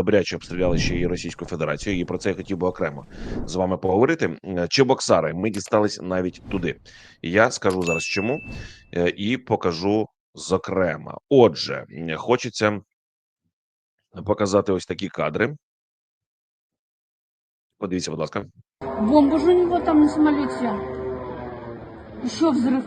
добряче обстріляли ще і Російську Федерацію, і про це я хотів би окремо з вами поговорити. Е, Чебоксари, ми дістались навіть туди. Я скажу зараз чому е, і покажу зокрема. Отже, хочеться показати ось такі кадри. Подивіться, будь ласка. Бомба же у него там на самолете. Еще взрыв.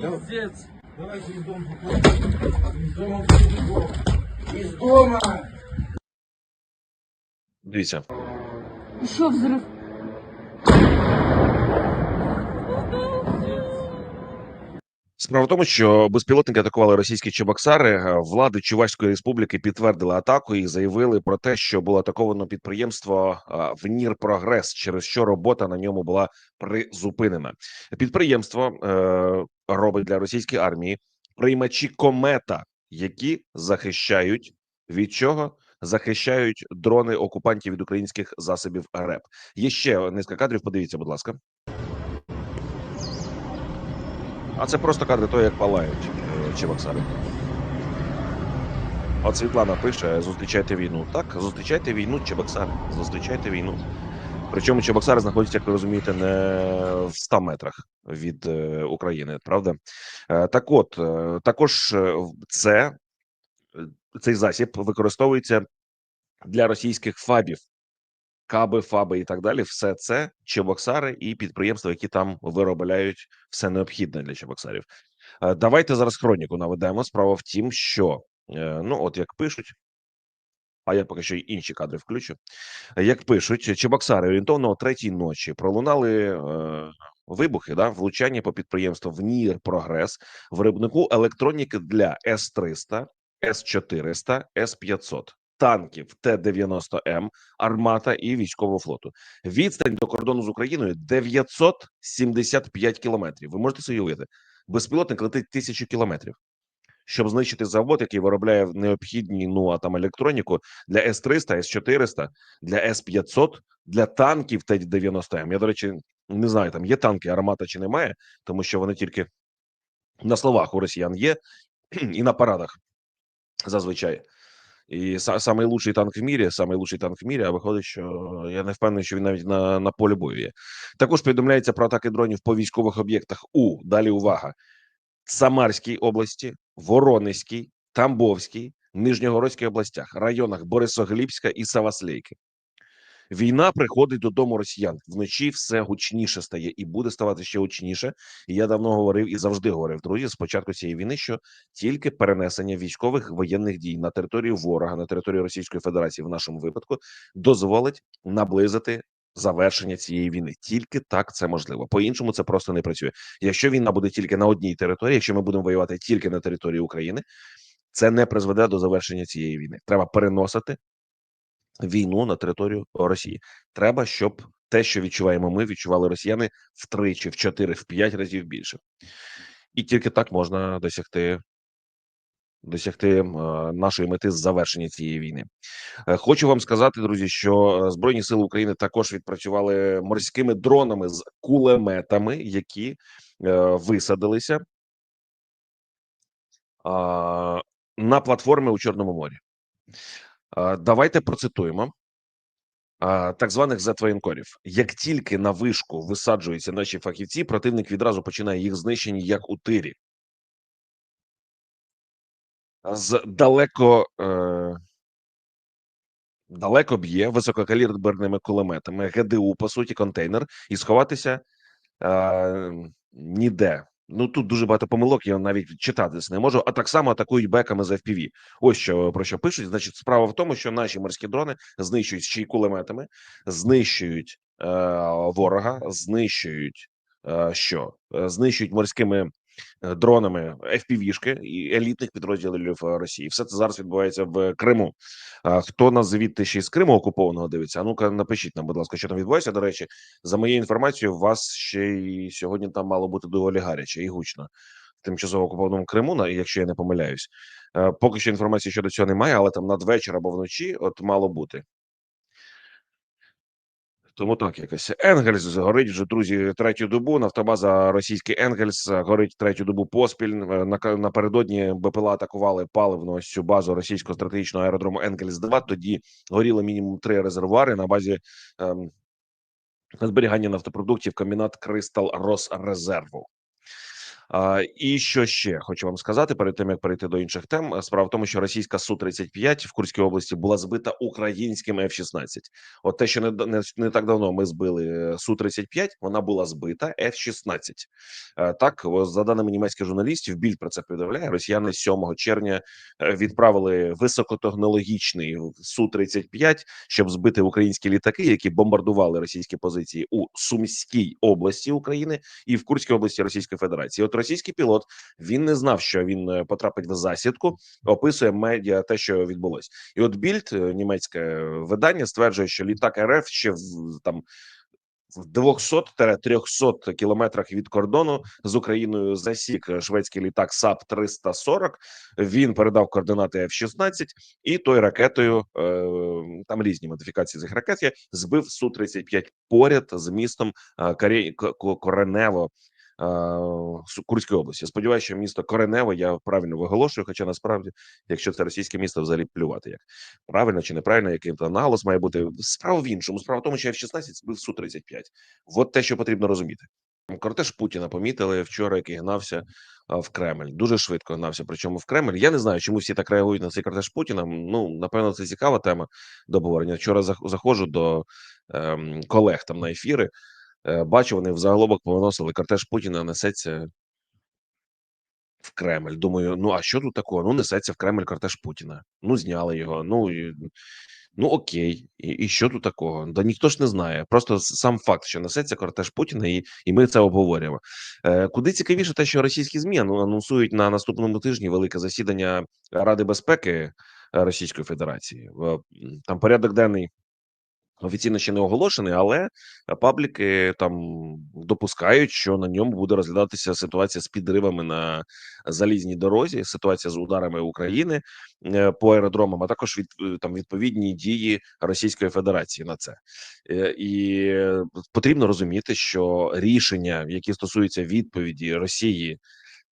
Пиздец. Давайте из дома Из дома. Из дома! Дивіться, Що взрыв. Справа в тому, що безпілотники атакували російські Чебоксари. Е, Влади Чувашської республіки підтвердили атаку і заявили про те, що було атаковано підприємство е, ВНІР Прогрес, через що робота на ньому була призупинена. Підприємство е, робить для російської армії приймачі комета, які захищають від чого? Захищають дрони окупантів від українських засобів РЕП. Є ще низка кадрів. Подивіться, будь ласка. А це просто кадри того, як палають е, Чебоксари. От Світлана пише: зустрічайте війну. Так, зустрічайте війну, Чебоксари. Зустрічайте війну. Причому Чебоксари знаходяться, як ви розумієте, не в 100 метрах від е, України, правда? Е, так от, також це, цей засіб використовується для російських фабів. Каби, фаби і так далі, все це чебоксари і підприємства, які там виробляють все необхідне для чебоксарів. Е, Давайте зараз хроніку наведемо. Справа в тім, що е, ну, от як пишуть, а я поки що інші кадри включу. Як пишуть, чебоксари орієнтовно о третій ночі пролунали е, вибухи, да, влучання по підприємству ВНІР Прогрес, виробнику електроніки для С-300, С-400, С-500. Танків Т-90М, армата і військового флоту. Відстань до кордону з Україною 975 кілометрів. Ви можете собі уявити, безпілотник летить тисячу кілометрів, щоб знищити завод, який виробляє необхідні ну а там електроніку для С-300, С-400, для С-500, для танків Т-90М. Я, до речі, не знаю, там є танки, армата чи немає, тому що вони тільки на словах у росіян є і на парадах зазвичай. І самий лучший танк в мірі, самий лучший танк в мірі, а виходить, що я не впевнений, що він навіть на, на полі бою є. Також повідомляється про атаки дронів по військових об'єктах у далі увага Самарській області, Воронезькій, Тамбовській, Нижньогородській областях, районах Борисоглібська і Саваслейки. Війна приходить додому росіян вночі. Все гучніше стає і буде ставати ще гучніше. І я давно говорив і завжди говорив друзі. з початку цієї війни, що тільки перенесення військових воєнних дій на територію ворога, на територію Російської Федерації, в нашому випадку, дозволить наблизити завершення цієї війни. Тільки так це можливо. По іншому це просто не працює. Якщо війна буде тільки на одній території, якщо ми будемо воювати тільки на території України, це не призведе до завершення цієї війни. Треба переносити війну на територію Росії. Треба, щоб те, що відчуваємо ми, відчували росіяни втричі, в чотири, в п'ять разів більше, і тільки так можна досягти. Досягти е, нашої мети завершення цієї війни. Е, Хочу вам сказати, друзі, що е, збройні сили України також відпрацювали морськими дронами з кулеметами, які висадилися на платформі у Чорному морі. Давайте процитуємо так званих зетвоєнкорів. Як тільки на вишку висаджуються наші фахівці, противник відразу починає їх знищення як у тирі. З далеко е, далеко б'є висококаліберними кулеметами ГДУ, по суті, контейнер, і сховатися е, ніде. Ну тут дуже багато помилок, я навіть читати не можу. А так само атакують беками з FPV. Ось що про що пишуть. Значить, справа в тому, що наші морські дрони знищують ще й кулеметами, знищують е, ворога, знищують е, що? Е, Знищують морськими дронами FPV-шки і елітних підрозділів е, Росії. Все це зараз відбувається в Криму. Хто нас звідти ще з Криму окупованого дивиться? А ну-ка напишіть нам, будь ласка, що там відбувається. До речі, за моєю інформацією, у вас ще й сьогодні там мало бути доволі гаряче і гучно в тимчасово окупованому Криму, якщо я не помиляюсь. Е, Поки що інформації щодо цього немає, але там надвечір або вночі от мало бути. Тому так якось Енгельс горить вже друзі третю добу. Нафтобаза російський Енгельс горить третю добу поспіль. Е, напередодні БПЛА атакували паливно ось цю базу російського стратегічного аеродрому Енгельс 2 Тоді горіло мінімум три резервуари на базі ем, зберігання нафтопродуктів комбінат Кристал Росрезерву. І що ще хочу вам сказати перед тим, як перейти до інших тем. Е, Справа в тому, що російська су 35 в Курській області була збита українським F-16. От те, що не, не, не так давно ми збили су 35 вона була збита F-16. Е, Так, за даними німецьких журналістів, більд про це повідомляє. Росіяни 7 червня е, відправили високотехнологічний су 35 щоб збити українські літаки, які бомбардували російські позиції у Сумській області України і в Курській області Російської Федерації. От російський пілот він не знав, що він е, потрапить в засідку. Описує медіа те, що відбулось, і от більд е, німецьке видання стверджує, що літак РФ ще в там. В 200-300 кілометрах від кордону з Україною засік шведський літак САП 340 Він передав координати F-16 і той ракетою е, там різні модифікації цих ракет є збив су 35 поряд з містом е, Коренево. Курської області. Сподіваюся, що місто Коренево я правильно виголошую. Хоча насправді, якщо це російське місто, взагалі плювати як правильно чи неправильно, яким то наголос має бути. Справа в іншому. Справа в тому, що F-16 збив су 35 От те, що потрібно розуміти. Кортеж Путіна помітили вчора, який гнався в Кремль. Дуже швидко гнався. Причому в Кремль. Я не знаю, чому всі так реагують на цей кортеж Путіна. Ну напевно, це цікава тема до обговорення. Вчора заходжу до ем, колег там на ефіри. Е, бачу, вони в заголовок повиносили кортеж Путіна несеться в Кремль. Думаю, ну а що тут такого? Ну несеться в Кремль кортеж Путіна. Ну зняли його. Ну і Ну окей, і, і що тут такого? Да ніхто ж не знає. Просто сам факт, що несеться кортеж Путіна, і, і ми це обговорюємо. Е, куди цікавіше, те, що російські змі анонсують на наступному тижні велике засідання Ради безпеки Російської Федерації. Е, Там порядок денний офіційно ще не оголошений, але пабліки там допускають, що на ньому буде розглядатися ситуація з підривами на залізній дорозі, ситуація з ударами України е, по аеродромам, а також від е, там відповідні дії Російської Федерації на це. Е, І е, потрібно розуміти, що рішення, які стосуються відповіді Росії.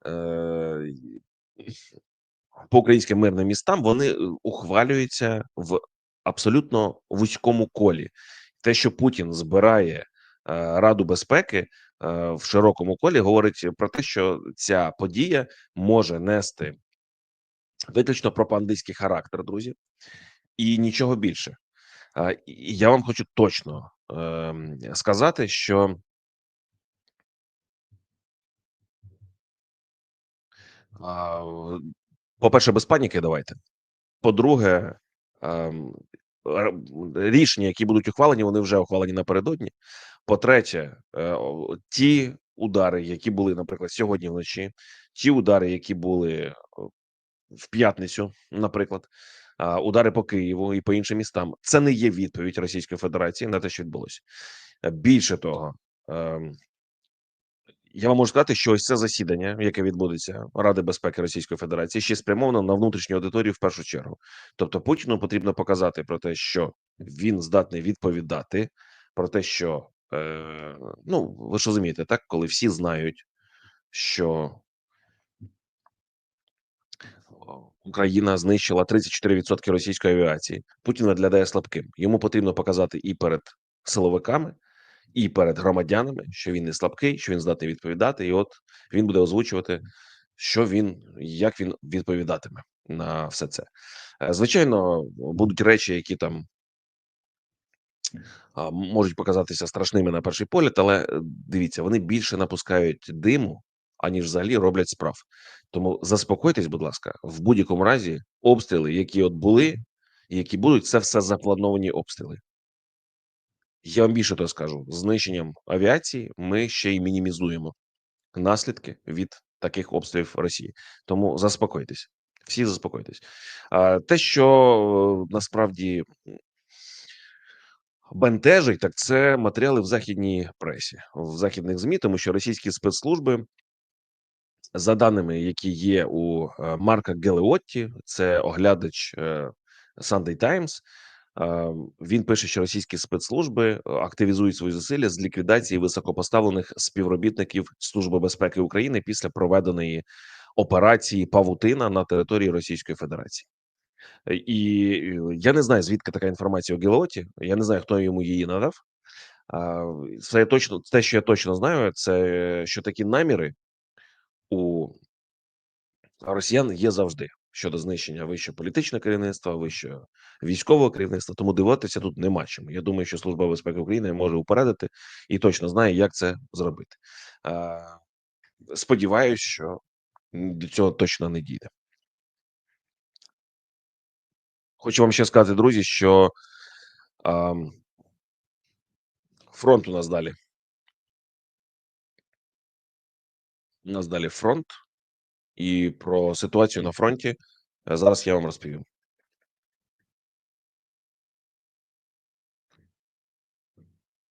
е, По українським мирним містам вони е, ухвалюються в абсолютно вузькому колі. Те, що Путін збирає е, Раду безпеки е, в широкому колі, говорить про те, що ця подія може нести виключно пропагандистський характер, друзі, і нічого більше. І я вам хочу точно ем, сказати, що по-перше, без паніки давайте. По-друге, рішення, які будуть ухвалені, вони вже ухвалені напередодні. По-третє, е, ті удари, які були, наприклад, сьогодні вночі, ті удари, які були в п'ятницю, наприклад, удари по Києву і по іншим містам, це не є відповідь Російської Федерації на те, що відбулося. Е, Більше того, ем, я вам можу сказати, що ось це засідання, яке відбудеться Ради безпеки Російської Федерації, ще спрямовано на внутрішню аудиторію в першу чергу. Тобто Путіну потрібно показати про те, що він здатний відповідати, про те, що е, ну ви ж розумієте, так коли всі знають, що Україна знищила 34% російської авіації. Путін виглядає слабким. Йому потрібно показати і перед силовиками, і перед громадянами, що він не слабкий, що він здатний відповідати, і от він буде озвучувати, що він як він відповідатиме на все це. Е, Звичайно, будуть речі, які там можуть показатися страшними на перший погляд, але е, дивіться, вони більше напускають диму, аніж взагалі роблять справ. Тому заспокойтесь, будь ласка, в будь-якому разі обстріли, які от були, і які будуть, це все заплановані обстріли. Я вам більше того скажу: знищенням авіації ми ще й мінімізуємо наслідки від таких обстрілів Росії. Тому заспокойтесь, всі заспокойтесь. А те, що е, насправді бентежить, так це матеріали в західній пресі, в західних змі, тому що російські спецслужби. За даними, які є у е, Марка Гелеотті, це оглядач е, Sunday Times, Він пише, що російські спецслужби е, активізують свої зусилля з ліквідації високопоставлених співробітників Служби безпеки України після проведеної операції Павутина на території Російської Федерації. Е, І е, я не знаю, звідки така інформація у Гелоті. Я не знаю, хто йому її надав. Це точно те, що я точно знаю, це що такі наміри у росіян є завжди щодо знищення вищого політичного керівництва, вищого військового керівництва. Тому дивитися тут нема чим. Я думаю, що служба безпеки України може упередити і точно знає, як це зробити. А, Сподіваюсь, що до цього точно не дійде. Хочу вам ще сказати, друзі, що ам, фронт у нас далі. У нас далі фронт, і про ситуацію на фронті е, зараз я вам розповім.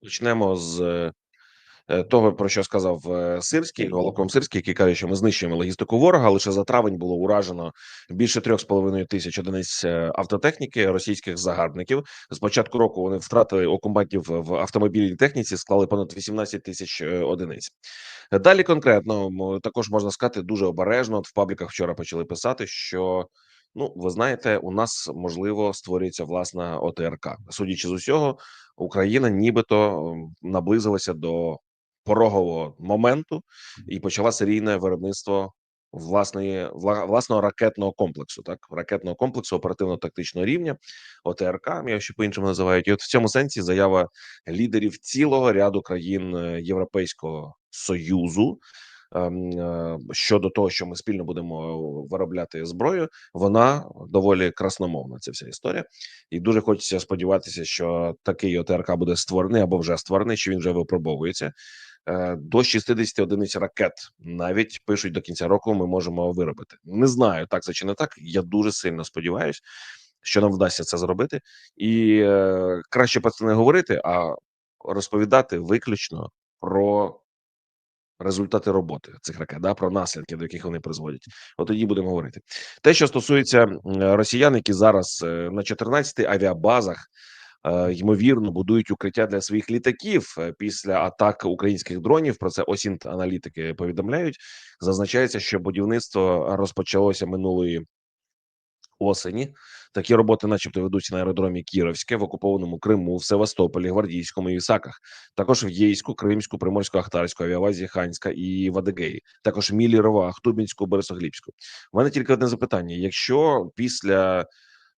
Почнемо з того, про що сказав е, Сирський, Голоком Сирський, який каже, що ми знищуємо логістику ворога. Лише за травень було уражено більше трьох з половиною тисяч одиниць е, автотехніки російських загарбників. З початку року вони втратили окупантів в автомобільній техніці, склали понад 18 тисяч е, одиниць. Далі конкретно також можна сказати дуже обережно. От в пабліках вчора почали писати, що ну ви знаєте, у нас можливо створюється власна ОТРК. Судячи з усього, Україна нібито наблизилася до порогового моменту і почала серійне виробництво власної власного ракетного комплексу, так ракетного комплексу оперативно-тактичного рівня, ОТРК, ще по іншому називають. І от в цьому сенсі заява лідерів цілого ряду країн е, Європейського союзу. ем, е, Щодо того, що ми спільно будемо виробляти зброю, вона доволі красномовна. Ця вся історія, і дуже хочеться сподіватися, що такий ОТРК буде створений або вже створений, що він вже випробовується. Е, До 60 одиниць ракет навіть пишуть до кінця року. Ми можемо виробити. Не знаю, так це чи не так. Я дуже сильно сподіваюся, що нам вдасться це зробити, і е, краще про це не говорити, а розповідати виключно про результати роботи цих ракет, да, про наслідки, до яких вони призводять. От тоді будемо говорити. Те, що стосується росіян, які зараз е, на 14 авіабазах. Е, Ймовірно, будують укриття для своїх літаків е, після атак українських дронів. Про це осінт аналітики повідомляють. Зазначається, що будівництво розпочалося минулої осені. Такі роботи, начебто, ведуться на аеродромі Кіровське в окупованому Криму, в Севастополі, Гвардійському і Ісаках, також в Єйську, Кримську, Приморсько-Ахтарську, авіабазі Ханська і в Адигеї, також Мілі Рова, Ахтубінську, Борисоглібську. У мене тільки одне запитання: якщо після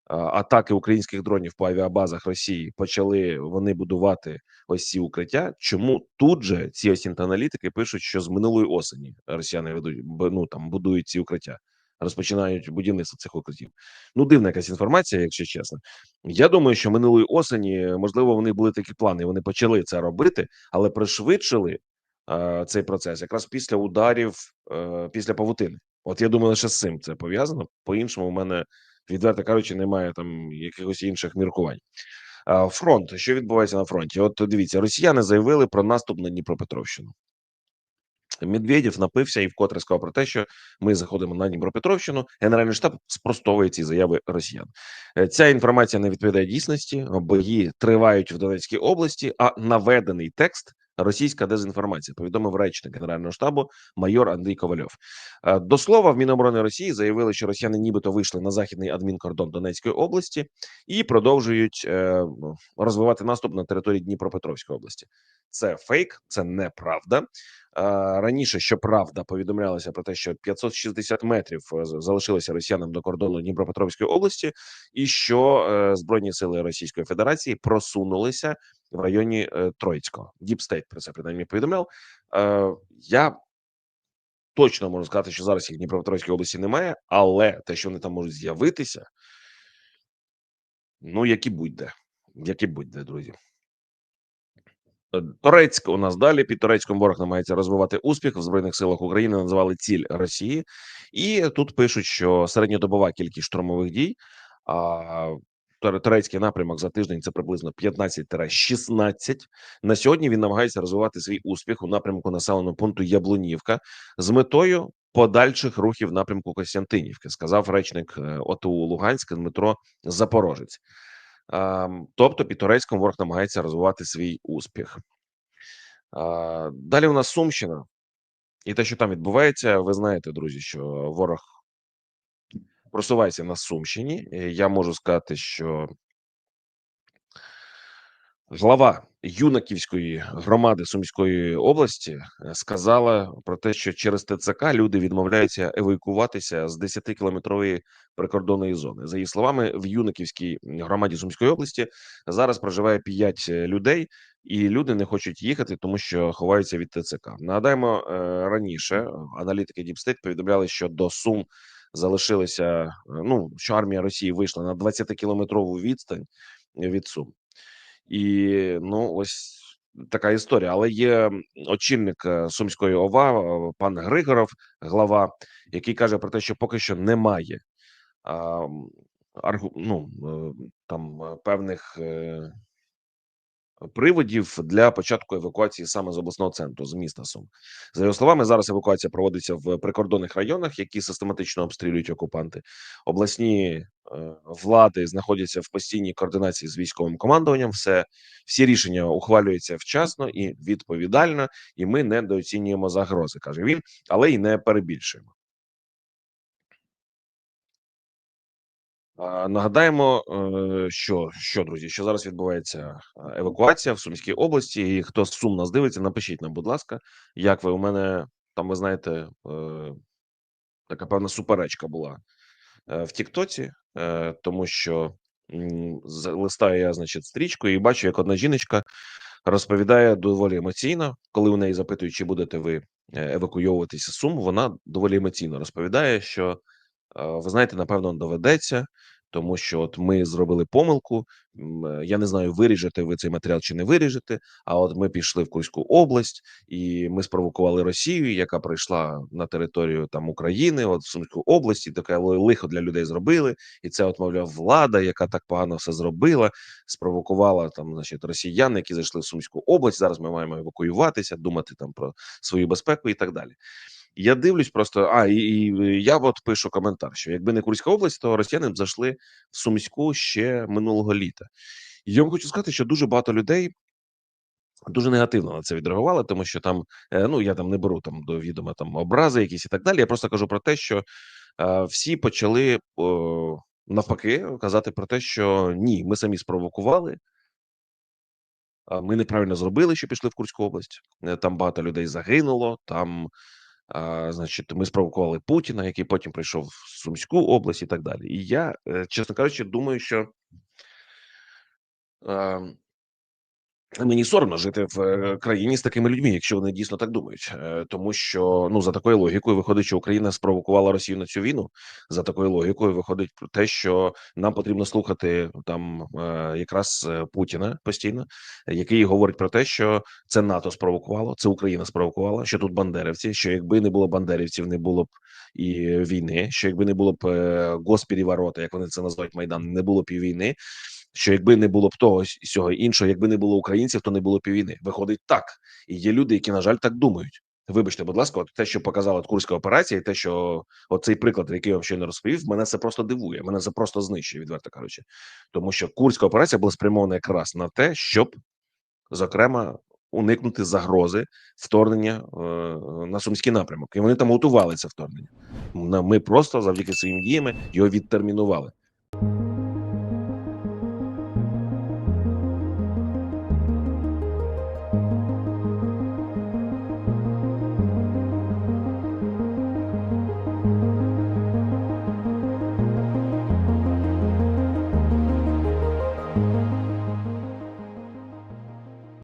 атаки українських дронів по авіабазах Росії почали вони будувати ось ці укриття, чому тут же ці ось аналітики пишуть, що з минулої осені росіяни ведуть ну там будують ці укриття, розпочинають будівництво цих укриттів. Ну, дивна якась інформація, якщо чесно. Я думаю, що минулої осені можливо вони були такі плани. Вони почали це робити, але пришвидшили е, цей процес якраз після ударів, е, після павутини. От я думаю, лише з цим це пов'язано. По іншому, у мене відверто кажучи, немає там якихось інших міркувань. Фронт, що відбувається на фронті? От дивіться, росіяни заявили про наступ на Дніпропетровщину. Медведєв напився і вкотре сказав про те, що ми заходимо на Дніпропетровщину. Генеральний штаб спростовує ці заяви росіян. Е, Ця інформація не відповідає дійсності. Бої тривають в Донецькій області. А наведений текст російська дезінформація. Повідомив речник генерального штабу майор Андрій Ковальов. Е, До слова, в Міноборони Росії заявили, що росіяни нібито вийшли на західний адмінкордон Донецької області і продовжують е, розвивати наступ на території Дніпропетровської області. Це фейк, це неправда. Раніше, щоправда, повідомлялося про те, що 560 метрів е, залишилося росіянам до кордону Дніпропетровської області, і що е, збройні сили Російської Федерації просунулися в районі е, Троїцького. Діпстейт про це принаймні повідомляв. Я точно можу сказати, що зараз їх в Дніпропетровській області немає, але те, що вони там можуть з'явитися, ну які будь-де, які будь-де, друзі. Торецьк у нас далі. Під Торецьком ворог намагається розвивати успіх в збройних силах України. Назвали ціль Росії, і тут пишуть, що середньодобова кількість штурмових дій. А Торецький напрямок за тиждень це приблизно 15-16. На сьогодні він намагається розвивати свій успіх у напрямку населеного пункту Яблунівка з метою подальших рухів напрямку Костянтинівки, сказав речник е, ОТУ Луганська Дмитро Запорожець. Ам, тобто під турецьком ворог намагається розвивати свій успіх. Далі у нас Сумщина. І те, що там відбувається, ви знаєте, друзі, що ворог просувається на Сумщині. Е, Я можу сказати, що глава юнаківської громади Сумської області е, сказала про те, що через ТЦК люди відмовляються евакуюватися з 10-кілометрової прикордонної зони. За її словами, в юнаківській громаді Сумської області зараз проживає 5 людей, і люди не хочуть їхати, тому що ховаються від ТЦК. Нагадаємо, е, раніше е, аналітики Діпстейт повідомляли, що до Сум залишилися. е, Ну що армія Росії вийшла на 20-кілометрову відстань від Сум. І ну ось така історія. Але є очільник е, Сумської ОВА, е, пан Григоров, глава, який каже про те, що поки що немає а, ну, е, там певних приводів для початку евакуації саме з обласного центру, з міста Сум. За його словами, зараз евакуація проводиться в прикордонних районах, які систематично обстрілюють окупанти. Обласні е, влади знаходяться в постійній координації з військовим командуванням. Все всі рішення ухвалюються вчасно і відповідально, і ми недооцінюємо загрози, каже він, але й не перебільшуємо. Нагадаємо, е, що, що друзі, що зараз відбувається е, евакуація в Сумській області. І хто з Сум нас дивиться, напишіть нам, будь ласка, як ви у мене там, ви знаєте, е, така певна суперечка була в Тіктоці, тому що листаю я, значить, стрічку і бачу, як одна жіночка розповідає доволі емоційно, коли у неї запитують, чи будете ви евакуйовуватися з Сум, вона доволі емоційно розповідає, що ви знаєте, напевно, доведеться, тому що от ми зробили помилку. е, Я не знаю, виріжете ви цей матеріал чи не виріжете. А от ми пішли в Курську область, і ми спровокували Росію, яка прийшла на територію там України, от Сумську область, і таке лихо для людей зробили. І це, от, мовляв, влада, яка так погано все зробила, спровокувала там, значить, росіян, які зайшли в Сумську область. Зараз ми маємо евакуюватися, думати там про свою безпеку і так далі. Я дивлюсь просто. А і, і я от пишу коментар, що якби не Курська область, то росіяни б зайшли в Сумську ще минулого літа. Я вам хочу сказати, що дуже багато людей дуже негативно на це відреагували, тому що там е, ну я там не беру там до відома там образи, якісь і так далі. Я просто кажу про те, що е, всі почали о, навпаки казати про те, що ні, ми самі спровокували. Ми неправильно зробили, що пішли в Курську область. Е, Там багато людей загинуло. Там а, значить, ми спровокували Путіна, який потім прийшов в Сумську область і так далі. І я, е, чесно кажучи, думаю, що е, мені соромно жити в е, країні з такими людьми, якщо вони дійсно так думають. Е, Тому що ну за такою логікою виходить, що Україна спровокувала Росію на цю війну. За такою логікою виходить про те, що нам потрібно слухати там е, якраз Путіна постійно, який говорить про те, що це НАТО спровокувало, це Україна спровокувала, що тут бандерівці, що якби не було бандерівців, не було б і війни, що якби не було б госпереворота, як вони це називають Майдан, не було б і війни. Що якби не було б того сього іншого, якби не було українців, то не було б і війни. Виходить так, і є люди, які на жаль так думають. Вибачте, будь ласка, от те, що показала Курська операція, і те, що оцей приклад, який я вам щойно розповів, мене це просто дивує. Мене це просто знищує, відверто кажучи, тому що Курська операція була спрямована якраз на те, щоб зокрема уникнути загрози вторгнення е, на сумський напрямок, і вони там готували це вторгнення. Ми просто завдяки своїм діями його відтермінували.